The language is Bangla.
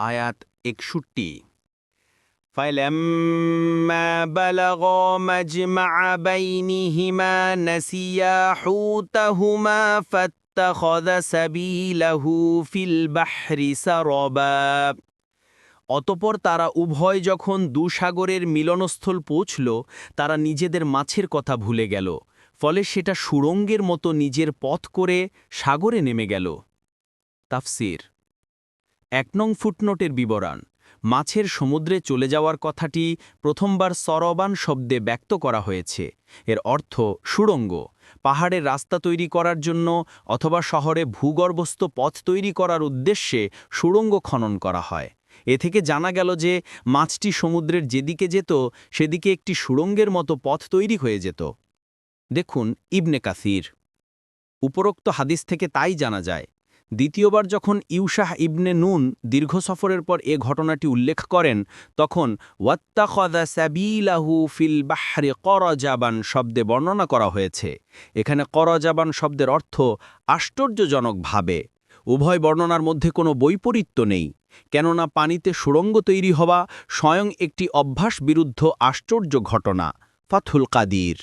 আয়াত একষট্টি فلما بلغا مجمع بينهما نسيا حوتهما فاتخذ سبيله في البحر سربا অতপর তারা উভয় যখন দুসাগরের মিলনস্থল পৌঁছল তারা নিজেদের মাছের কথা ভুলে গেল ফলে সেটা সুড়ঙ্গের মতো নিজের পথ করে সাগরে নেমে গেল তাফসির এক নং ফুটনোটের বিবরণ। মাছের সমুদ্রে চলে যাওয়ার কথাটি প্রথমবার সরবান শব্দে ব্যক্ত করা হয়েছে। এর অর্থ সুড়ঙ্গ। পাহাড়ের রাস্তা তৈরি করার জন্য অথবা শহরে ভূগর্ভস্থ পথ তৈরি করার উদ্দেশ্যে সুড়ঙ্গ খনন করা হয়। এ থেকে জানা গেল যে মাছটি সমুদ্রের যেদিকে যেত, সেদিকে একটি সুড়ঙ্গের মতো পথ তৈরি হয়ে যেত। দেখুন ইবনে কাসির। উপরোক্ত হাদিস থেকে তাই জানা যায়। দ্বিতীয়বার যখন ইউশাহ ইবনে নুন দীর্ঘ সফরের পর এ ঘটনাটি উল্লেখ করেন, তখন ওয়াত্তাখদা সাবিলাহু ফিল বাহরে করজাবান শব্দে বর্ণনা করা হয়েছে। এখানে করজাবান শব্দের অর্থ আশ্চর্যজনকভাবে উভয় বর্ণনার মধ্যে কোনো বৈপরীত্য নেই। কেননা পানিতে সুড়ঙ্গ তৈরি হওয়া স্বয়ং একটি অভ্যাস বিরুদ্ধ আশ্চর্য ঘটনা ফাথুল কাদির।